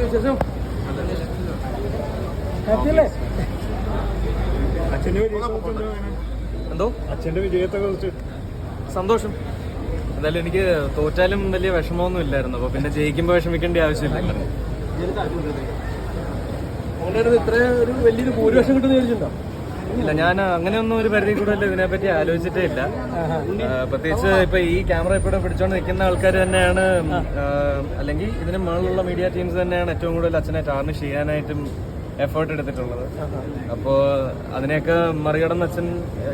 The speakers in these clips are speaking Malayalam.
വിശേഷം? എന്തോ അച്ഛന്റെ വിജയത്തെ കുറിച്ച്. സന്തോഷം. എന്തായാലും എനിക്ക് തോറ്റാലും വലിയ വിഷമമൊന്നും ഇല്ലായിരുന്നു. അപ്പൊ പിന്നെ ജയിക്കുമ്പോൾ വിഷമിക്കേണ്ട ആവശ്യമില്ല. ഇത്രയും ഒരു ഒരു വലിയൊരു ഭൂരിപക്ഷം കിട്ടുന്ന ചോദിച്ചിട്ടുണ്ടോ ഇല്ല ഞാൻ അങ്ങനെയൊന്നും ഒരു പരിധി കൂടുതൽ ഇതിനെപ്പറ്റി ആലോചിച്ചിട്ടേ ഇല്ല. പ്രത്യേകിച്ച് ഇപ്പൊ ഈ ക്യാമറ ഇപ്പോഴും പിടിച്ചോണ്ട് നിൽക്കുന്ന ആൾക്കാർ തന്നെയാണ് അല്ലെങ്കിൽ ഇതിന് മുകളിലുള്ള മീഡിയ ടീംസ് തന്നെയാണ് ഏറ്റവും കൂടുതൽ അച്ഛനെ ടാർണിഷ് ചെയ്യാനായിട്ടും എഫേർട്ട് എടുത്തിട്ടുള്ളത്. അപ്പോൾ അതിനെയൊക്കെ മറികടന്ന് അച്ഛൻ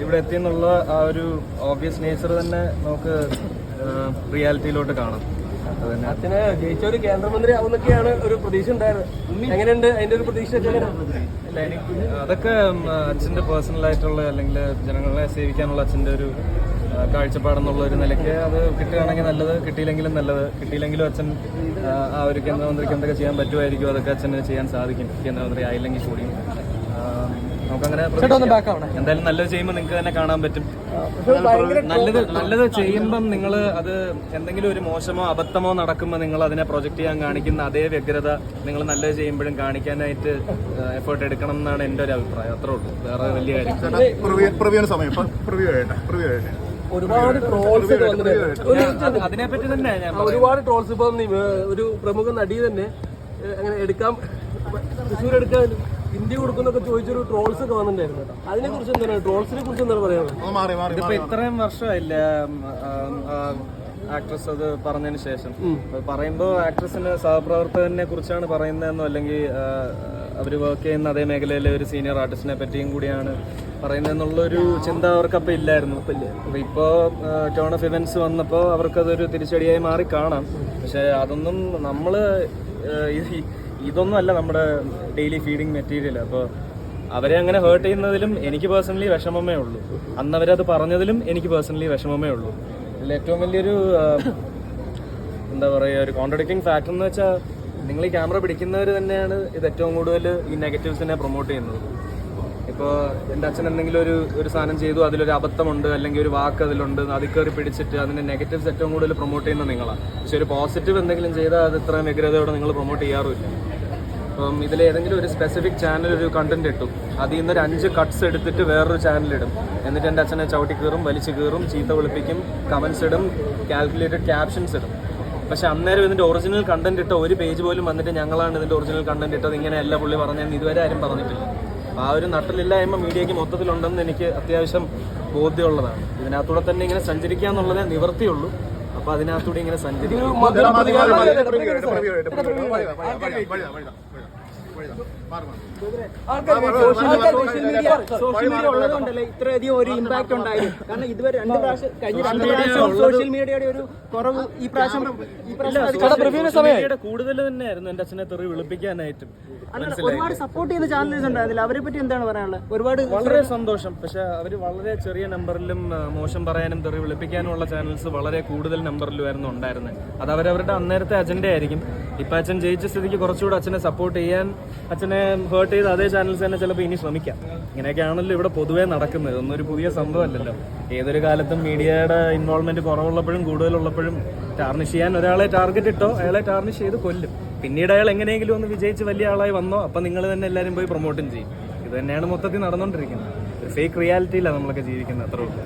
ഇവിടെ എത്തിയെന്നുള്ള ആ ഒരു ഓബിയസ് നേച്ചർ തന്നെ നമുക്ക് റിയാലിറ്റിയിലോട്ട് കാണാം. അച്ഛന് ജയിച്ച ഒരു കേന്ദ്രമന്ത്രി ആവുന്നൊക്കെയാണ് ഒരു പ്രതീക്ഷ ഉണ്ടായിരുന്നത് എങ്ങനെയുണ്ട്? അതിന്റെ ഒരു പ്രതീക്ഷ? അതൊക്കെ അച്ഛന്റെ പേഴ്സണൽ ആയിട്ടുള്ള അല്ലെങ്കിൽ ജനങ്ങളെ സേവിക്കാനുള്ള അച്ഛന്റെ ഒരു കാഴ്ചപ്പാടെന്നുള്ള ഒരു നിലയ്ക്ക് അത് കിട്ടുകയാണെങ്കിൽ നല്ലത് കിട്ടിയില്ലെങ്കിലും നല്ലത്. കിട്ടിയില്ലെങ്കിലും അച്ഛൻ ആ, ഒരു കേന്ദ്രമന്ത്രിക്ക് എന്തൊക്കെ ചെയ്യാൻ പറ്റുമായിരിക്കും അതൊക്കെ അച്ഛന് ചെയ്യാൻ സാധിക്കും. കേന്ദ്രമന്ത്രി ആയില്ലെങ്കിൽ കൂടിയും. നമുക്കങ്ങനെ. എന്തായാലും നല്ലത് ചെയ്യുമ്പോൾ നിങ്ങൾക്ക് തന്നെ കാണാൻ പറ്റും. നല്ലത് നല്ലത് ചെയ്യുമ്പം നിങ്ങൾ അത് എന്തെങ്കിലും ഒരു മോശമോ അബദ്ധമോ നടക്കുമ്പോൾ നിങ്ങൾ അതിനെ പ്രൊജക്ട് ചെയ്യാൻ കാണിക്കുന്ന അതേ വ്യഗ്രത നിങ്ങൾ നല്ലത് ചെയ്യുമ്പോഴും കാണിക്കാനായിട്ട് എഫേർട്ട് എടുക്കണം എന്നാണ് എന്റെ ഒരു അഭിപ്രായം. അത്രേ ഉള്ളൂ. വേറെ വലിയ കാര്യം പ്രിവ്യൂന് സമയം. പ്രിവ്യൂ ആയിട്ടെ പ്രിവ്യൂ ആയിട്ടെ ഒരുപാട് ട്രോൾസ് അതിനെപ്പറ്റി തന്നെ ഒരുപാട് ട്രോൾസ് ഇപ്പം ഒരു പ്രമുഖ നടി തന്നെ അങ്ങനെ എടുക്കാം തൃശ്ശൂർ എടുക്കാൻ ഇന്ത്യ കൊടുക്കുന്നൊക്കെ ചോദിച്ചൊരു ട്രോൾസ് ഒക്കെ വന്നിട്ടുണ്ടായിരുന്നു അതിനെ കുറിച്ച് എന്താണ്? ട്രോൾസിനെ കുറിച്ച് എന്താണ് പറയാനുള്ളത്? ഇപ്പൊ ഇതിപ്പോ ഇത്രയും വർഷമായില്ല ആക്ട്രസ് അത് പറഞ്ഞതിന് ശേഷം. പറയുമ്പോ ആക്ട്രസിന് സഹപ്രവർത്തകനെ കുറിച്ചാണ് പറയുന്നതെന്നോ അല്ലെങ്കിൽ അവർ വർക്ക് ചെയ്യുന്ന അതേ മേഖലയിലെ ഒരു സീനിയർ ആർട്ടിസ്റ്റിനെ പറ്റിയും കൂടിയാണ് പറയുന്നതെന്നുള്ളൊരു ചിന്ത അവർക്കപ്പോൾ ഇല്ലായിരുന്നു. അപ്പൊ ഇപ്പോ ടേൺ ഓഫ് ഇവന്റ്സ് വന്നപ്പോൾ അവർക്കതൊരു തിരിച്ചടിയായി മാറി കാണാം. പക്ഷേ അതൊന്നും നമ്മൾ ഈ- ഇതൊന്നും അല്ല നമ്മുടെ ഡെയിലി ഫീഡിങ് മെറ്റീരിയൽ അപ്പോൾ അവരെ അങ്ങനെ ഹേർട്ട് ചെയ്യുന്നതിലും എനിക്ക് പേഴ്സണലി വിഷമമേ ഉള്ളൂ. അന്ന് അവരത് പറഞ്ഞതിലും എനിക്ക് പേഴ്സണലി വിഷമമേ ഉള്ളൂ. ഇതിൽ ഏറ്റവും വലിയൊരു എന്താ പറയുക ഒരു കോൺട്രഡിക്റ്റിംഗ് ഫാക്ടർ എന്ന് വെച്ചാൽ നിങ്ങൾ ഈ ക്യാമറ പിടിക്കുന്നവർ തന്നെയാണ് ഇത് ഏറ്റവും കൂടുതൽ ഈ നെഗറ്റീവ്സിനെ പ്രൊമോട്ട് ചെയ്യുന്നത്. ഇപ്പോൾ എന്റെ അച്ഛൻ എന്തെങ്കിലും ഒരു ഒരു സാധനം ചെയ്തു അതിലൊരു അബദ്ധമുണ്ട് അല്ലെങ്കിൽ ഒരു വാക്ക് അതിലുണ്ട് അതിൽ കയറി പിടിച്ചിട്ട് അതിന്റെ നെഗറ്റീവ്സ് ഏറ്റവും കൂടുതൽ പ്രൊമോട്ട് ചെയ്യുന്നത് നിങ്ങളാണ് പക്ഷെ ഒരു പോസിറ്റീവ് എന്തെങ്കിലും ചെയ്താൽ അത് ഇത്രയും വ്യഗ്രതയോടെ നിങ്ങൾ പ്രൊമോട്ട് ചെയ്യാറുമില്ല. അപ്പം ഇതിൽ ഏതെങ്കിലും ഒരു സ്പെസിഫിക് ചാനൽ ഒരു കണ്ടന്റ് ഇട്ടു. അതിൽ നിന്ന് ഒരു അഞ്ച് കട്ട്സ് എടുത്തിട്ട് വേറൊരു ചാനലിടും എന്നിട്ട് എന്റെ അച്ഛനെ ചവിട്ടി കീറും വലിച്ചു കീറും ചീത്ത വിളിപ്പിക്കും കമൻസ് ഇടും കാൽക്കുലേറ്റഡ് ക്യാപ്ഷൻസ് ഇടും. പക്ഷെ അന്നേരം ഇതിന്റെ ഒറിജിനൽ കണ്ടന്റ് ഇട്ട ഒരു പേജ് പോലും വന്നിട്ട് ഞങ്ങളാണ് ഇതിന്റെ ഒറിജിനൽ കണ്ടന്റ് ഇട്ടത്. ഇങ്ങനെയല്ല പുള്ളി പറഞ്ഞതെന്ന് ഇതുവരെ ആരും പറഞ്ഞിട്ടില്ല. ആ ഒരു നട്ടലില്ലായ്മ മീഡിയയ്ക്ക് മൊത്തത്തിലുണ്ടെന്ന് എനിക്ക് അത്യാവശ്യം ബോധ്യമുള്ളതാണ്. ഇതിനകത്തൂടെ തന്നെ ഇങ്ങനെ സഞ്ചരിക്കുക എന്നുള്ളതേ നിവർത്തിയുള്ളൂ. അപ്പോൾ അതിനകത്തൂടെ ഇങ്ങനെ സഞ്ചരിക്കും സോഷ്യൽ മീഡിയ സോഷ്യൽ മീഡിയ ഉള്ളതുകൊണ്ടല്ലേ ഇത്രയധികം ഒരു ഇമ്പാക്ട് ഉണ്ടായത് കാരണം ഇതുവരെ രണ്ട് പ്രാവശ്യം കഴിഞ്ഞ രണ്ട് പ്രാവശ്യം സോഷ്യൽ മീഡിയയുടെ ഒരു കുറവ് ഈ പ്രാവശ്യം ഈ പ്രാവശ്യം കൂടുതൽ തന്നെയായിരുന്നു എന്റെ അച്ഛനെ തെറി വിളിപ്പിക്കാനായിട്ടും. ഒരുപാട് സപ്പോർട്ട് ചെയ്യുന്ന ചാനൽസ് ഉണ്ടായിരുന്നില്ല. അവരെ പറ്റി എന്താണ് പറയാനുള്ളത്? ഒരുപാട് വളരെ സന്തോഷം. പക്ഷെ അവർ വളരെ ചെറിയ നമ്പറിലും മോശം പറയാനും തെറി വിളിപ്പിക്കാനും ഉള്ള ചാനൽസ് വളരെ കൂടുതൽ നമ്പറിലുമായിരുന്നു ഉണ്ടായിരുന്നത്. അത് അവരവരുടെ അന്നേരത്തെ അജണ്ട ആയിരിക്കും. ഇപ്പം അച്ഛൻ ജയിച്ച സ്ഥിതിക്ക് കുറച്ചുകൂടെ അച്ഛനെ സപ്പോർട്ട് ചെയ്യാൻ അച്ഛനെ ഹേർട്ട് ചെയ്ത് അതേ ചാനൽസ് തന്നെ ചിലപ്പോൾ ഇനി ശ്രമിക്കാം. ഇങ്ങനെയൊക്കെയാണല്ലോ ഇവിടെ പൊതുവേ നടക്കുന്നത്. ഒന്നും ഒരു പുതിയ സംഭവമല്ലല്ലോ ഏതൊരു കാലത്തും മീഡിയയുടെ ഇൻവോൾവ്മെന്റ് കുറവുള്ളപ്പോഴും കൂടുതലുള്ളപ്പോഴും ടാർണിഷ് ചെയ്യാൻ ഒരാളെ ടാർഗറ്റ് ഇട്ടോ അയാളെ ടാർണിഷ് ചെയ്ത് കൊല്ലും. പിന്നീട് അയാൾ എങ്ങനെയെങ്കിലും ഒന്ന് വിജയിച്ച് വലിയ ആളായി വന്നോ അപ്പം നിങ്ങൾ തന്നെ എല്ലാവരും പോയി പ്രൊമോട്ടും ചെയ്യും. ഇത് തന്നെയാണ് മൊത്തത്തിൽ നടന്നുകൊണ്ടിരിക്കുന്നത് ഒരു ഫേക്ക് റിയാലിറ്റിയിലാണ് നമ്മളൊക്കെ ജീവിക്കുന്നത് അത്രേ ഉള്ളൂ.